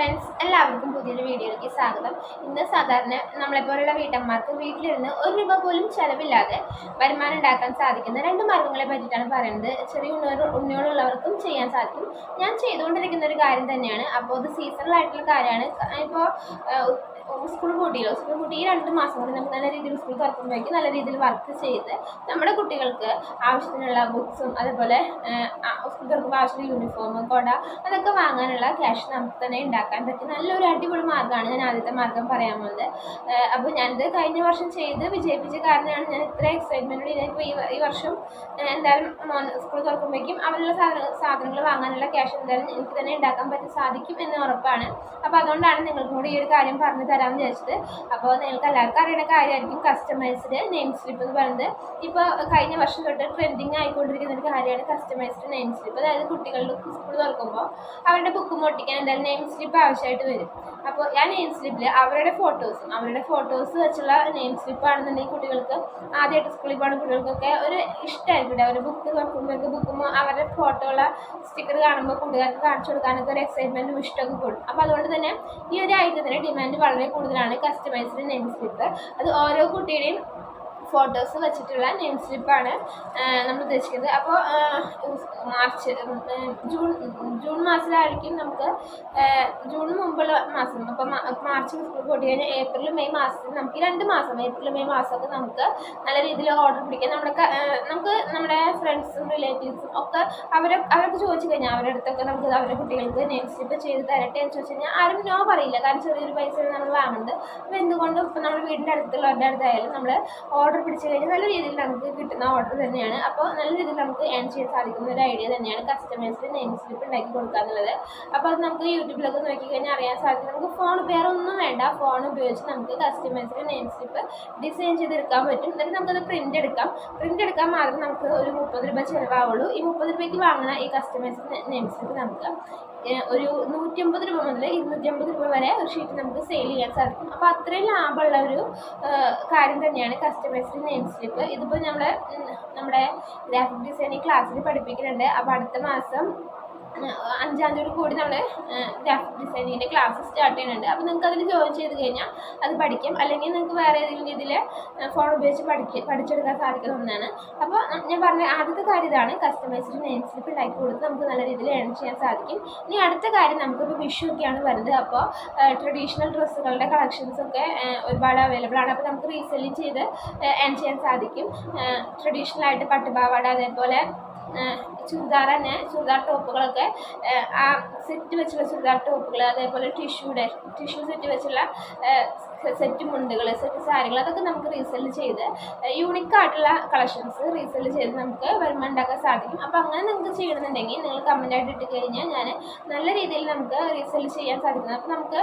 Friends എല്ലാവർക്കും പുതിയൊരു വീഡിയോയിലേക്ക് സ്വാഗതം. ഇന്ന് സാധാരണ നമ്മളെപ്പോലുള്ള വീട്ടമ്മമാർക്ക് വീട്ടിലിരുന്ന് ഒരു രൂപ പോലും ചിലവില്ലാതെ വരുമാനം ഉണ്ടാക്കാൻ സാധിക്കുന്ന രണ്ട് മാർഗങ്ങളെ പറ്റിയിട്ടാണ് പറയുന്നത്. ചെറിയ ഉണ്ണിയോട് ഉണ്ണിയോടുള്ളവർക്കും ചെയ്യാൻ സാധിക്കും. ഞാൻ ചെയ്തുകൊണ്ടിരിക്കുന്ന ഒരു കാര്യം തന്നെയാണ്. അപ്പോൾ ഇത് സീസണലായിട്ടുള്ള കാര്യമാണ്. ഇപ്പോൾ സ്കൂൾ പൂട്ടിയില്ല. സ്കൂൾ പൂട്ടി ഈ രണ്ട് മാസം കൊണ്ട് നമുക്ക് നല്ല രീതിയിൽ സ്കൂൾ തുറക്കുമ്പോഴേക്കും നല്ല രീതിയിൽ വർക്ക് ചെയ്ത് നമ്മുടെ കുട്ടികൾക്ക് ആവശ്യത്തിനുള്ള ബുക്സും അതേപോലെ സ്കൂൾ തുറക്കുമ്പോൾ ആവശ്യമുള്ള യൂണിഫോം കൊട അതൊക്കെ വാങ്ങാനുള്ള ക്യാഷ് നമുക്ക് തന്നെ ഉണ്ടാക്കാൻ പറ്റും നല്ലൊരു അടിപൊളി മാർഗമാണ് ഞാൻ ആദ്യത്തെ മാർഗം പറയാൻ പോകുന്നത്. അപ്പോൾ ഞാനിത് കഴിഞ്ഞ വർഷം ചെയ്ത് വിജയിപ്പിച്ച കാരണമാണ് ഞാൻ ഇത്ര എക്സൈറ്റ്മെന്റോട് ഞാനിപ്പോൾ ഈ ഈ വർഷം എന്തായാലും സ്കൂൾ തുറക്കുമ്പോഴേക്കും അവരുള്ള സാധന സാധനങ്ങൾ വാങ്ങാനുള്ള ക്യാഷ് എന്തായാലും എനിക്ക് തന്നെ ഉണ്ടാക്കാൻ പറ്റി സാധിക്കും എന്ന് ഉറപ്പാണ്. അപ്പോൾ അതുകൊണ്ടാണ് നിങ്ങൾക്കും കൂടി ഈ ഒരു കാര്യം പറഞ്ഞു തരാമെന്ന് വിചാരിച്ചത് അപ്പോൾ നിങ്ങൾക്ക് എല്ലാവർക്കും അറിയുന്ന കാര്യമായിരിക്കും കസ്റ്റമൈസ്ഡ് നെയിം സ്ലിപ്പ് എന്ന് പറയുന്നത്. ഇപ്പോൾ കഴിഞ്ഞ വർഷം തൊട്ട് ട്രെൻഡിങ് ആയിക്കൊണ്ടിരിക്കുന്ന ഒരു കാര്യമാണ് കസ്റ്റമൈസ്ഡ് നെയിം സ്ലിപ്പ് അതായത് കുട്ടികളുടെ സ്കൂൾ തുറക്കുമ്പോൾ അവരുടെ ബുക്ക് മോട്ടിക്കാൻ എന്തായാലും നെയിം സ്ലിപ്പ് ആവശ്യമായിട്ട് വരും. അപ്പോൾ ആ നെയിം സ്ലിപ്പിൽ അവരുടെ ഫോട്ടോസും അവരുടെ ഫോട്ടോസ് വെച്ചുള്ള നെയിം സ്ലിപ്പ് ആണെന്നുണ്ടെങ്കിൽ കുട്ടികൾക്ക് ആദ്യമായിട്ട് സ്കൂളിൽ പോകുന്ന കുട്ടികൾക്കൊക്കെ ഒരു ഇഷ്ടമായിരിക്കും അവർ ബുക്ക് തുറക്കുമ്പോഴേക്ക് ബുക്കുമ്പോൾ അവരുടെ ഫോട്ടോ ഉള്ള സ്റ്റിക്കർ കാണുമ്പോൾ കൂട്ടുകാർക്ക് കാണിച്ചു കൊടുക്കാനൊക്കെ ഒരു എക്സൈറ്റ്മെന്റും ഇഷ്ടമൊക്കെ കൂടും. അപ്പോൾ അതുകൊണ്ട് തന്നെ ഈ ഒരു ഐറ്റത്തിന് ഡിമാൻഡ് വളരെ കൂടുതലാണ് കസ്റ്റമൈസ്ഡ് നെയിം സ്ലിപ്പ് അത് ഓരോ കുട്ടിയുടെയും ഫോട്ടോസ് വെച്ചിട്ടുള്ള നെയിം സ്ലിപ്പാണ് നമ്മൾ ഉദ്ദേശിക്കുന്നത്. അപ്പോൾ മാർച്ച് ജൂൺ ജൂൺ മാസത്തിലായിരിക്കും നമുക്ക് ജൂൺ മുമ്പുള്ള മാസം. അപ്പോൾ മാർച്ച് കൂട്ടി കഴിഞ്ഞാൽ ഏപ്രിൽ മെയ് മാസത്തിൽ നമുക്ക് രണ്ട് മാസം ഏപ്രിൽ മെയ് മാസമൊക്കെ നമുക്ക് നല്ല രീതിയിൽ ഓർഡർ പിടിക്കാം. നമ്മുടെ നമുക്ക് നമ്മുടെ ഫ്രണ്ട്സും റിലേറ്റീവ്സും ഒക്കെ അവരെ അവരൊക്കെ ചോദിച്ചു കഴിഞ്ഞാൽ അവരുടെ അടുത്തൊക്കെ നമുക്ക് അവരുടെ കുട്ടികൾക്ക് നെയിം സ്ലിപ്പ് ചെയ്ത് തരട്ടെ എന്ന് ചോദിച്ചു കഴിഞ്ഞാൽ ആരും നോ പറയില്ല. കാരണം ചെറിയൊരു പൈസ നമ്മൾ വാങ്ങുന്നത് അപ്പോൾ എന്തുകൊണ്ടും ഇപ്പോൾ നമ്മുടെ വീടിന്റെ അടുത്തുള്ളവരുടെ അടുത്തായാലും നമ്മൾ ഓർഡർ പിടിച്ചു കഴിഞ്ഞാൽ നല്ല രീതിയിൽ നമുക്ക് കിട്ടുന്ന ഓർഡർ തന്നെയാണ്. അപ്പോൾ നല്ല രീതിയിൽ നമുക്ക് ഏൺ ചെയ്യാൻ സാധിക്കുന്ന ഒരു ഐഡിയ തന്നെയാണ് കസ്റ്റമേഴ്സിന് നെയിം സ്ലിപ്പ് ഉണ്ടാക്കി കൊടുക്കുക എന്നുള്ളത്. അപ്പോൾ അത് നമുക്ക് യൂട്യൂബിലൊക്കെ നോക്കി കഴിഞ്ഞാൽ അറിയാൻ സാധിക്കും. നമുക്ക് ഫോൺ വേറെ ഒന്നും വേണ്ട. ഫോൺ ഉപയോഗിച്ച് നമുക്ക് കസ്റ്റമേഴ്സിന് നെയിം സ്ലിപ്പ് ഡിസൈൻ ചെയ്തെടുക്കാൻ പറ്റും. എന്നിട്ട് നമുക്കത് പ്രിന്റ് എടുക്കാം. പ്രിന്റ് എടുക്കാൻ മാത്രം നമുക്ക് ഒരു മുപ്പത് രൂപ ചിലവാവുള്ളൂ. ഈ മുപ്പത് രൂപയ്ക്ക് വാങ്ങുന്ന ഈ കസ്റ്റമേഴ്സിന് നെയിം സ്ലിപ്പ് നമുക്ക് ഒരു നൂറ്റമ്പത് രൂപ മുതൽ ഇരുന്നൂറ്റമ്പത് രൂപ വരെ ഒരു ഷീറ്റ് നമുക്ക് സെയിൽ ചെയ്യാൻ സാധിക്കും. അപ്പോൾ അത്രയും ലാഭമുള്ള ഒരു കാര്യം തന്നെയാണ് കസ്റ്റമൈസ്ഡ് സ്ലിപ്പ് ഇതിപ്പോൾ നമ്മൾ നമ്മുടെ ഗ്രാഫിക് ഡിസൈനിങ് ക്ലാസ്സിൽ പഠിപ്പിക്കുന്നുണ്ട്. അപ്പോൾ അടുത്ത മാസം അഞ്ചാം തീയതി കൂടി നമ്മൾ ഗ്രാഫിക് ഡിസൈനിങ്ങിന്റെ ക്ലാസ് സ്റ്റാർട്ട് ചെയ്യുന്നുണ്ട്. അപ്പോൾ നിങ്ങൾക്ക് അതിൽ ജോയിൻ ചെയ്ത് കഴിഞ്ഞാൽ അത് പഠിക്കാം. അല്ലെങ്കിൽ നിങ്ങൾക്ക് വേറെ ഏതെങ്കിലും രീതിയിൽ ഫോൺ ഉപയോഗിച്ച് പഠിക്ക പഠിച്ചെടുക്കാൻ സാധിക്കുന്ന ഒന്നാണ്. അപ്പോൾ ഞാൻ പറഞ്ഞ ആദ്യത്തെ കാര്യം ഇതാണ്. കസ്റ്റമൈസ്ഡ് നെയിം സ്ലിപ്പ് ഉണ്ടാക്കി കൊടുത്ത് നമുക്ക് നല്ല രീതിയിൽ ഏൺ ചെയ്യാൻ സാധിക്കും. ഇനി അടുത്ത കാര്യം നമുക്കിപ്പോൾ വിഷു ഒക്കെയാണ് വരുന്നത്. അപ്പോൾ ട്രഡീഷണൽ ഡ്രസ്സുകളുടെ കളക്ഷൻസ് ഒക്കെ ഒരുപാട് അവൈലബിൾ ആണ്. അപ്പോൾ നമുക്ക് റീസെല്ലിങ് ചെയ്ത് ഏൺ ചെയ്യാൻ സാധിക്കും. ട്രഡീഷണൽ ആയിട്ട് പട്ടുപാവാട അതേപോലെ ചുരിദാർ തന്നെ ചുരിദാർ ടോപ്പുകളൊക്കെ. ആ സെറ്റ് വെച്ചുള്ള ചുരിദാർ ടോപ്പുകൾ അതേപോലെ ടിഷ്യൂടെ ടിഷ്യൂ സെറ്റ് വെച്ചുള്ള സെറ്റ് മുണ്ടുകൾ സെറ്റ് സാരികൾ അതൊക്കെ നമുക്ക് റീസെൽ ചെയ്ത് യൂണിക്കായിട്ടുള്ള കളക്ഷൻസ് റീസെൽ ചെയ്ത് നമുക്ക് വരുമാനം ഉണ്ടാക്കാൻ സാധിക്കും. അപ്പോൾ അങ്ങനെ നിങ്ങൾക്ക് ചെയ്യണമെന്നുണ്ടെങ്കിൽ നിങ്ങൾ കമന്റായിട്ട് ഇട്ട് കഴിഞ്ഞാൽ ഞാൻ നല്ല രീതിയിൽ നമുക്ക് റീസെൽ ചെയ്യാൻ സാധിക്കുന്നത് അപ്പോൾ നമുക്ക്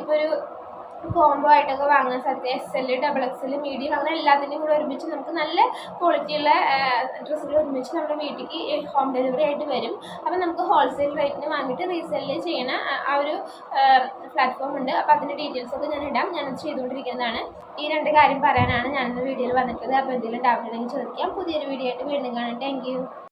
ഇപ്പോൾ ഒരു കോംബോ ആയിട്ടൊക്കെ വാങ്ങാൻ സാധിക്കും S L double X L medium അങ്ങനെ എല്ലാത്തിന്റെയും കൂടെ ഒരുമിച്ച് നമുക്ക് നല്ല ക്വാളിറ്റിയുള്ള ഡ്രസ്സുകൾ ഒരുമിച്ച് നമ്മുടെ വീട്ടിലേക്ക് ഹോം ഡെലിവറി ആയിട്ട് വരും. അപ്പോൾ നമുക്ക് ഹോൾസെയിൽ റേറ്റിന് വാങ്ങിയിട്ട് റീസെല്ല് ചെയ്യണ ആ ഒരു പ്ലാറ്റ്ഫോം ഉണ്ട്. അപ്പോൾ അതിന്റെ ഡീറ്റെയിൽസ് ഒക്കെ ഞാൻ ഇടാം. ഞാനത് ചെയ്തുകൊണ്ടിരിക്കുന്നതാണ്. ഈ രണ്ട് കാര്യം പറയാനാണ് ഞാനിന്ന് വീഡിയോയിൽ വന്നിട്ടുള്ളത്. അപ്പോൾ എന്തെങ്കിലും ഡൗട്ട് ഉണ്ടെങ്കിൽ ചോദിക്കാം. പുതിയൊരു വീഡിയോ ആയിട്ട് വീണ്ടും കാണാം. താങ്ക്